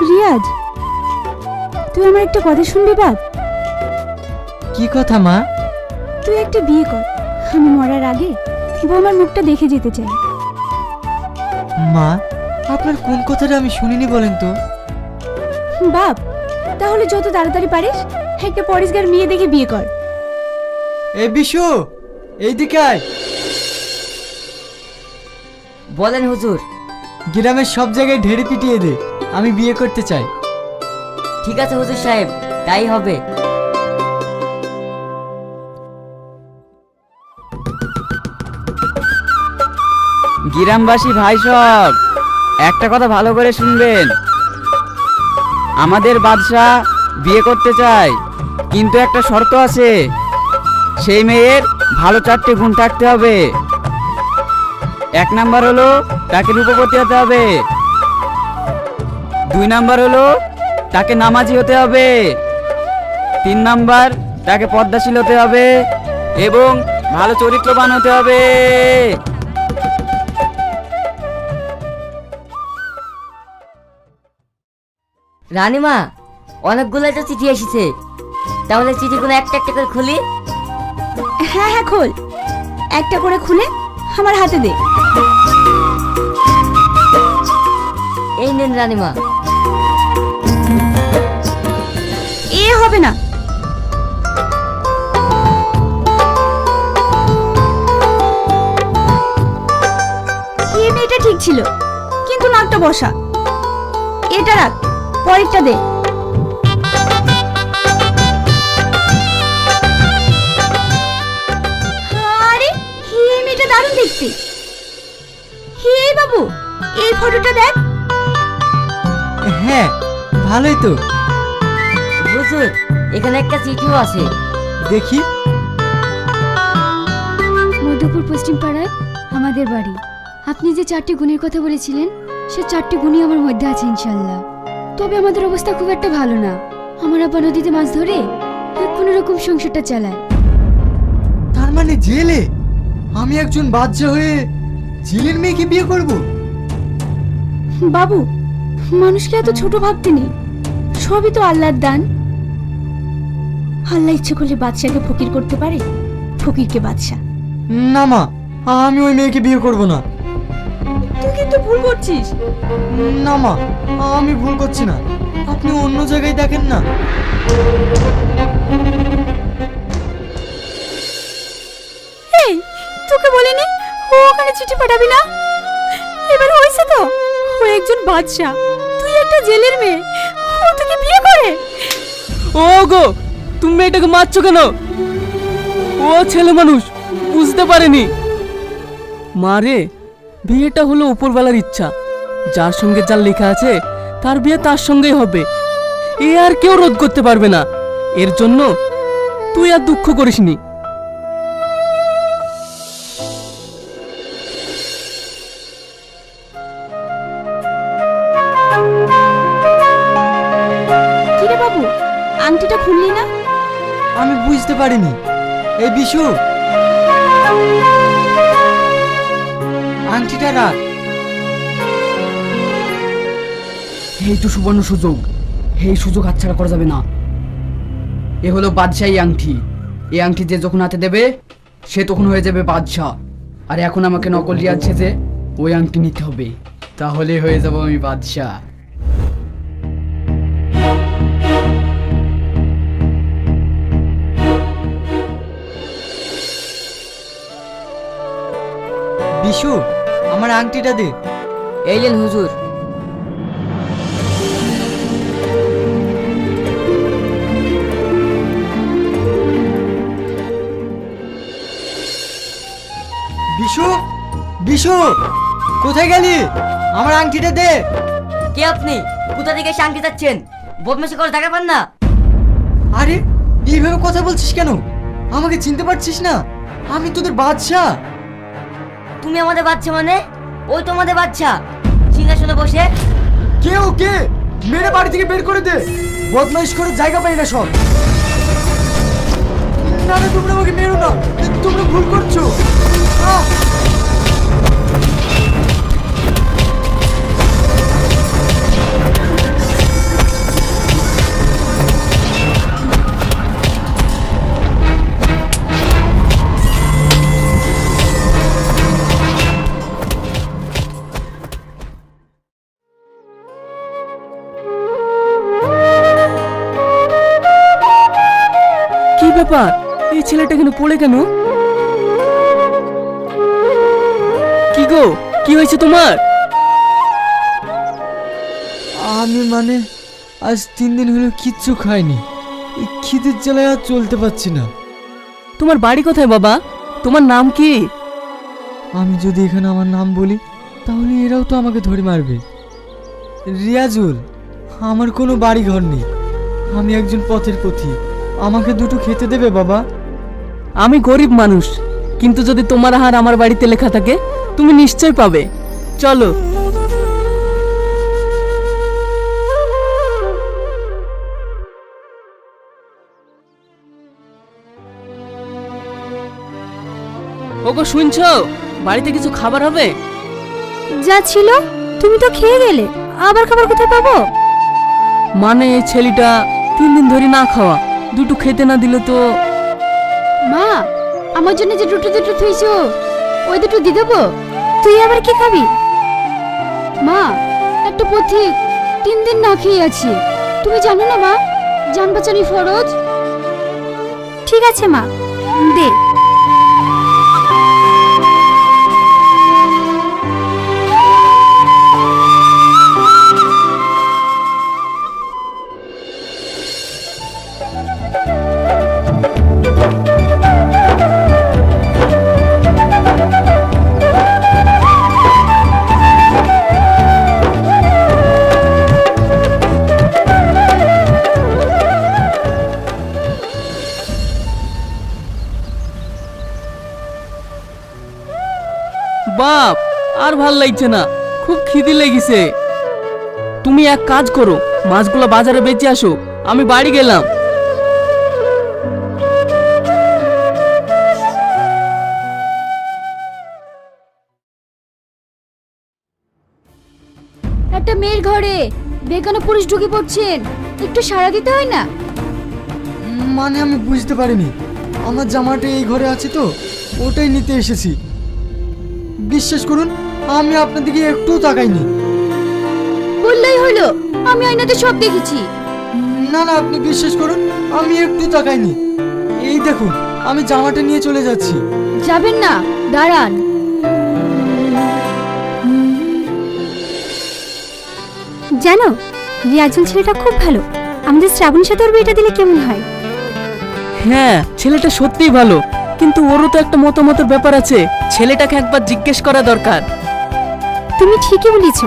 রিয়াজ তুই আমার একটা কথা শুনবি বাপ? কি কথা মা? তুই একটা বিয়ে কর। আমি মরার আগে বৌমার মুখটা দেখে যেতে চাই। মা আপনার কোন কথাটা আমি শুনিনি বলেন তো? বাপ তাহলে যত তাড়াতাড়ি পারিস একটা পরিষ্কার মেয়ে দেখে বিয়ে কর। এ বিশু এইদিকে আয়। বলেন হুজুর। গ্রামের সব জায়গায় ঢেড়ে পিটিয়ে দে। আমি বিয়ে করতে চাই। ঠিক আছে হুজুর সাহেব তাই হবে। গ্রামবাসী ভাই সব একটা কথা ভালো করে শুনবেন। আমাদের বাদশাহ বিয়ে করতে চায় কিন্তু একটা শর্ত আছে। সেই মেয়ের ভালো চারটে গুণ থাকতে হবে। এক নাম্বার হলো তাকে রূপবতী হতে হবে। দুই নাম্বার হলো তাকে নামাজি হতে হবে। তিন নাম্বার তাকে পদ্মাশীল হতে হবে এবং ভালো চরিত্রবান হতে হবে। রানিমা অনেকগুলো তো চিঠি এসেছে। তাহলে চিঠিগুলো একটা একটা করে খুলি। হ্যাঁ হ্যাঁ খোল। একটা করে খুলে আমার হাতে দে। এই নেন রানীমা। হবে না। ঠিক ছিল, কিন্তু নাকটা বসা। এটা রাখ, পরেরটা দে। বাবু, এই ফটোটা দেখ। হ্যাঁ ভালোই তো। হুজুর এখানে একটা চিঠিও আছে। দেখি। মধুপুর পশ্চিম পাড়ায় আমাদের বাড়ি। আপনি যে চারটি গুণের কথা বলেছিলেন সে চারটি গুণই আমার মধ্যে আছে ইনশাল্লাহ। তবে আমাদের অবস্থা খুব একটা ভালো না। আমার আব্বা নদীতে মাছ ধরে কোনো রকম সংসারটা চালায়। তার মানে জেলে? আমি একজন বাচ্চা হয়ে জেলের মেয়েকে বিয়ে করব? বাবু মানুষকে এত ছোট ভাবতে নেই। সবই তো আল্লাহর দান। আল্লাহ ইচ্ছে করলে বাদশাকে ফকির করতে পারে? ফকিরকে বাদশা। না মা আমি ওই মেয়েকে বিয়ে করব না। তুই কিন্তু ভুল করছিস। না মা আমি ভুল করছি না। আপনি অন্য জায়গায় দেখেন না। এই তোকে বলিনি? ও ওখানে চিঠি পাঠাবি না? এবার হয়েছে তো? ও একজন বাদশা। তুই একটা জেলের মেয়ে। ও তোকে বিয়ে করে? ও গো তুমি এটাকে মারছো কেন? ও ছেলে মানুষ, বুঝতে পারেনি। মারে বিয়েটা হলো উপরবেলার ইচ্ছা। যার সঙ্গে যার লেখা আছে, তার বিয়ে তার সঙ্গেই হবে। এ আর কেউ রোধ করতে পারবে না। এর জন্য তুই আর দুঃখ করিসনি। পারিনি। এই বিশু। আংটিটা রাখ। এই তো সুবর্ণ সুযোগ। এই সুযোগ হাতছাড়া করা যাবে না। এ হলো বাদশাহী আংটি। এই আংটি যে যখন হাতে দেবে, সে তখন হয়ে যাবে বাদশাহ। আর এখন আমাকে নকল আছে যে, ওই আংটি নিতে হবে। তাহলে হয়ে যাব আমি বাদশাহ। বিশু আমার আংটিটা দে। এই নেন হুজুর। বিশু বিশু কোথায় গেলি? আমার আংটিটা দে। কে আপনি? কোথা থেকে শান্তি যাচ্ছেন বদমাশি করে দেখা পান না। আরে এইভাবে কথা বলছিস কেন? আমাকে চিনতে পারছিস না? আমি তোদের বাদশা তুমি আমাদের বাচ্চা মানে? ওই তোমাদের বাচ্চা। সিংহাসনে বসে। কে ও কে? মেরে বাড়ি থেকে বের করে দে। বদমাইশ করে জায়গা পাই না সব। না না, তোমরা আমাকে মেরো না। তোমরা ভুল করছ। আহ! ব্যাপার? এই ছেলেটা এখানে পড়ে কেন? কি গো? কি হয়েছে তোমার? আমি মানে আজ তিন দিন হলো কিচ্ছু খাইনি। এই খিদের জ্বালায় আর চলতে পারছি না। তোমার বাড়ি কোথায় বাবা? তোমার নাম কি? আমি যদি এখানে আমার নাম বলি তাহলে এরাও তো আমাকে ধরে মারবে। রিয়াজুল আমার কোনো বাড়ি ঘর নেই। আমি একজন পথের পথি। আমাকে দুটো খেতে দেবে বাবা? আমি গরিব মানুষ কিন্তু যদি তোমার হার আমার বাড়িতে লেখা থাকে তুমি নিশ্চয় পাবে। চলো। ওগো শুনছো? বাড়িতে কিছু খাবার হবে? যা ছিল তুমি তো খেয়ে গেলে। আবার খাবার কোথায় পাবো? মানে এই ছেলেটা তিন দিন ধরে না খাওয়া। দুটো খেতে না দিলে তো মা আমার জন্য যে দুটো দুটো থুইছো ওই দুটো দিয়ে দেবো। তুই আবার কি খাবি? মা একটু পথিক তিন দিন না খেয়ে আছি। তুমি জানো না মা জান বাঁচানি ফরজ? ঠিক আছে মা দে। বাপ আর ভালো লাগছে না। খুব খিদি লেগেছে। তুমি এক কাজ করো মাছগুলো বাজারে বেঁচে আসো আমি বাড়ি গেলাম। একটা মেয়ের ঘরে বেকানো পুরুষ ঢুকে পড়ছেন একটু সাড়া দিতে হয় না? মানে আমি বুঝতে পারিনি। আমার জামাটা এই ঘরে আছে তো ওটাই নিতে এসেছি। বিশ্বাস করুন আমি আপনার দিকে একটু তাকাইনি। বললেই হলো আমি আয়নাতে সব দেখেছি। না না আপনি বিশ্বাস করুন আমি একটু তাকাইনি। এই দেখুন আমি জামাটা নিয়ে চলে যাচ্ছি। যাবেন না দাঁড়ান। জানো রিয়াজুল ছেলেটা খুব ভালো আমাদের শ্রাবণীর সাথে ওর বিয়েটা দিলে কেমন হয়? হ্যাঁ ছেলেটা সত্যিই ভালো। কিন্তু ওরও তো একটা মতামতের ব্যাপার আছে। ছেলেটাকে একবার জিজ্ঞেস করা দরকার। তুমি ঠিকই বলেছ।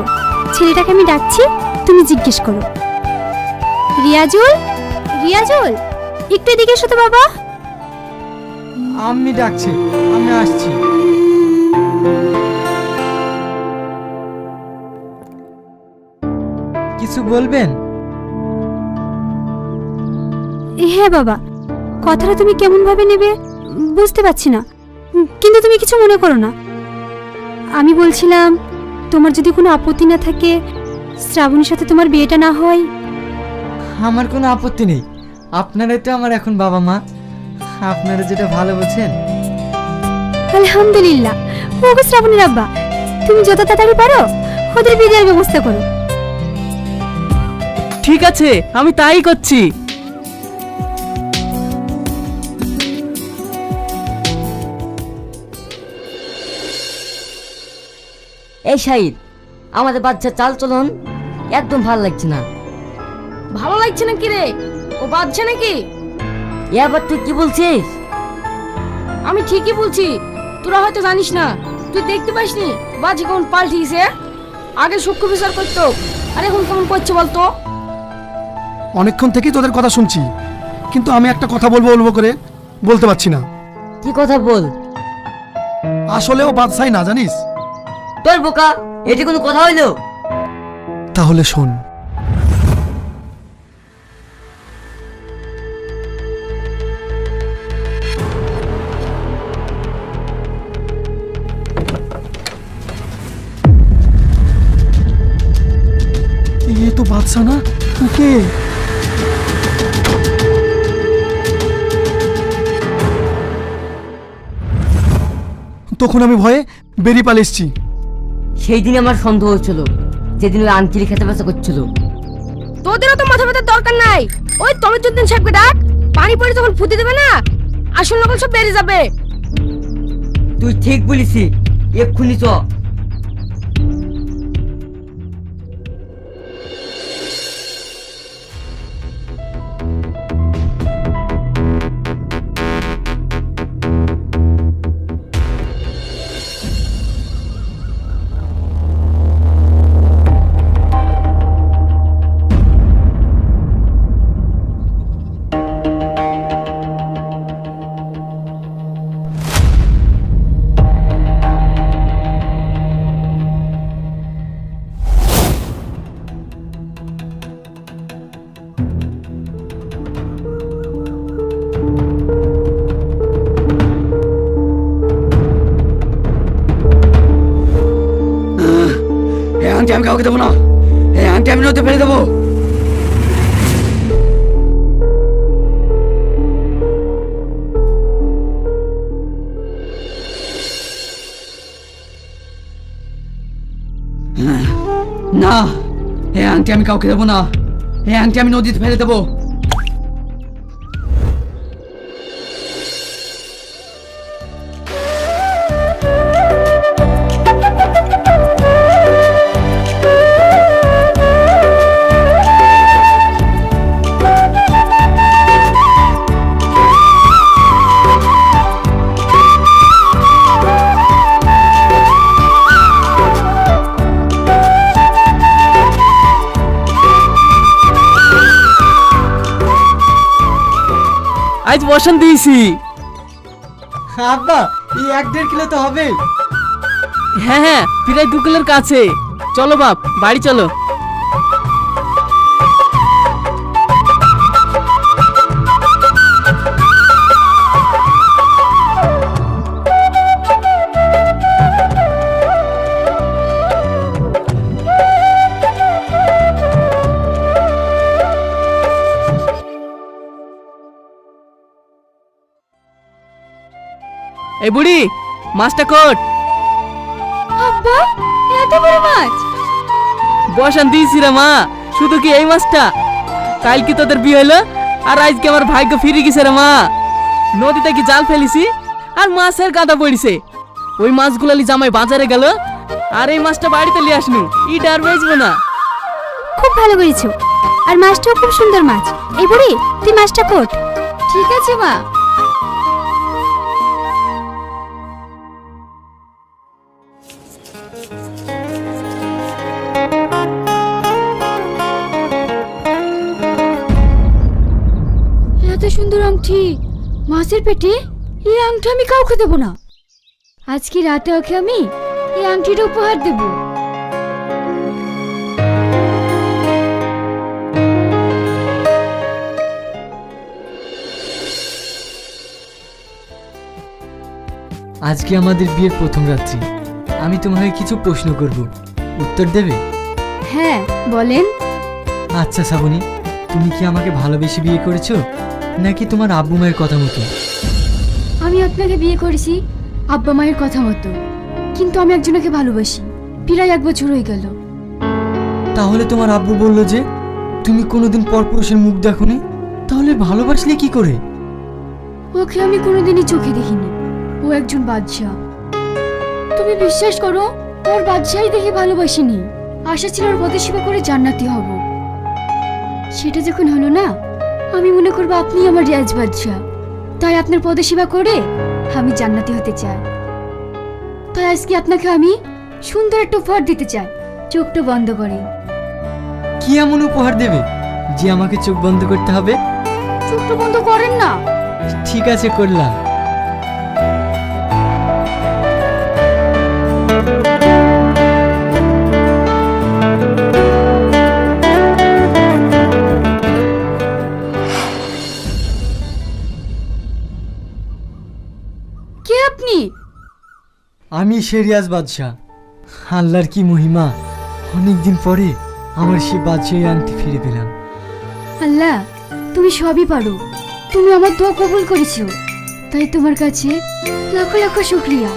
ছেলেটাকে আমি ডাকছি তুমি জিজ্ঞেস করো। রিয়াজুল? রিয়াজুল? একটু এদিকে এসো তো বাবা। আমি ডাকছি আমি আসছি। কিছু বলবেন? হ্যাঁ বাবা কথাটা তুমি কেমন ভাবে নেবে? বুঝতে পারছি না। কিন্তু তুমি কিছু মনে করো না। আমি বলছিলাম তোমার যদি কোনো আপত্তি না থাকে শ্রাবণীর সাথে তোমার বিয়েটা না হয়। আমার কোনো আপত্তি নেই। আপনারাই তো আমার এখন বাবা মা। আপনারা যেটা ভালো বোঝেন আলহামদুলিল্লাহ। ওগো শ্রাবণীর আব্বা তুমি যত তাড়াতাড়ি পারো ওদের বিয়ের ব্যবস্থা করো। ঠিক আছে আমি তাই করছি। এই শাহিদ আমাদের বাচ্চা চাল চলন একদম ভালো লাগছে না। ভালো লাগছে না কি রে? ও বাজছে নাকি? এবার তুই কি বলছিস? আমি ঠিকই বলছি তোরা হয়তো জানিস না তুই দেখতে পাসনি? বাজি কেমন পাল্টিয়েছে আগে সূক্ষ্ম বিচার করতো আর এখন কেমন করছে বলতো? অনেকক্ষণ থেকেই তোদের কথা শুনছি কিন্তু আমি একটা কথা বলব বলব করে বলতে পারছি না। কি কথা বল? আসলেও বাদশাই না জানিস? তোর বোকা, এটি কোনো কথা হইল? তাহলে শোন। এ তো বাদশা না, কে? তখন আমি ভয়ে বেরিয়ে পালে এসছি। সেই দিন আমার সন্দেহ হচ্ছিল যেদিন ওই আঞ্চলিক খেতে বেচা করছিল। তোদেরও তো মাথা ব্যথার দরকার নাই। ওই তমিজুদ্দিন সাহেবকে ডাক পানি পড়ে তখন ফুটে দেবে না? আসল নকল সব বেরিয়ে যাবে। তুই ঠিক বলিসি এক্ষুনি চ। আংটি আমি কাউকে দেবো না। এই আংটি আমি নদীতে ফেলে দেবো। না, এই আংটি আমি কাউকে দেবো না। এই আংটি আমি নদীতে ফেলে দেবো। বসান দিয়েছি। আব্বা এই এক দেড় কিলো তো হবে হ্যাঁ হ্যাঁ প্রায় দু কিলোর কাছে। চলো বাপ বাড়ি চলো। এই বুড়ি মাছটা কোট আব্বা এত বড় মাছ? বসান দিয়েছি রে মা শুধু কি এই মাছটা? কাল কি তোদের বিয়ে হলো আর আজকে আমার ভাগ্য ফিরে গেছে রে মা। নদীতে কি জাল ফেলিছি? আর মাছের গাদা পড়িছে। ওই মাছগুলালি জামাই বাজারে গেল আর এই মাছটা বাড়িতে নিয়ে আসনু। ইটা আর বেচবো না। খুব ভালো করেছ। আর মাছটাও খুব সুন্দর মাছ। এই বুড়ি তুই মাছটা কোট ঠিক আছে মা। এত সুন্দর আংটি। মাছের পেটে এই আংটি আমি কাউকে দেবো না। আজকে রাতে ওকে আমি এই আংটিটা উপহার দেবো। আজকে আমাদের বিয়ের প্রথম রাত্রি। আমি তোমাকে কিছু প্রশ্ন করব। উত্তর দেবে? হ্যাঁ বলেন। আচ্ছা শ্রাবণী তুমি কি আমাকে ভালোবেসে বিয়ে করেছ? নাকি তোমার আব্বু মায়ের কথা মতো? আমি আপনাকে বিয়ে করেছি আব্বা মায়ের কথা মতো। কিন্তু আমি একজনকে ভালোবাসি। প্রায় এক বছর হয়ে গেল। তাহলে তোমার আব্বু বলল যে তুমি কোনোদিন পরপুরুষের মুখ দেখোনি? তাহলে ভালোবাসলে কি করে? ওকে আমি কোনোদিনই চোখে দেখিনি। ও একজন বাদশাহ। তুমি বিশ্বাস করো ওর বাদশাহই দেখে ভালোবাসিনি। আশা ছিল ওর পদে সেবা করে জান্নাতি হব। সেটা যখন হলো না আমি মনে করব আপনি আমার রিয়াজ বাদশাহ। তাই আপনার পদে সেবা করে আমি জান্নাতি হতে চাই। তাই আজকে আপনাকে আমি সুন্দর একটা উপহার দিতে চাই। চোখটা বন্ধ করে। কি এমন উপহার দেবে যে আমাকে চোখ বন্ধ করতে হবে? চোখটা বন্ধ করেন না। ঠিক আছে করলাম। আমি শেরিয়াজ বাদশাহ। আল্লাহর কি মহিমা? অনেকদিন পরে আমার সে বাদশাহী আংটি ফিরে পেলাম। আল্লাহ, তুমি সবই পারো। তুমি আমার দোয়া কবুল করেছ। তাই তোমার কাছে লাখো লাখো শুক্রিয়া।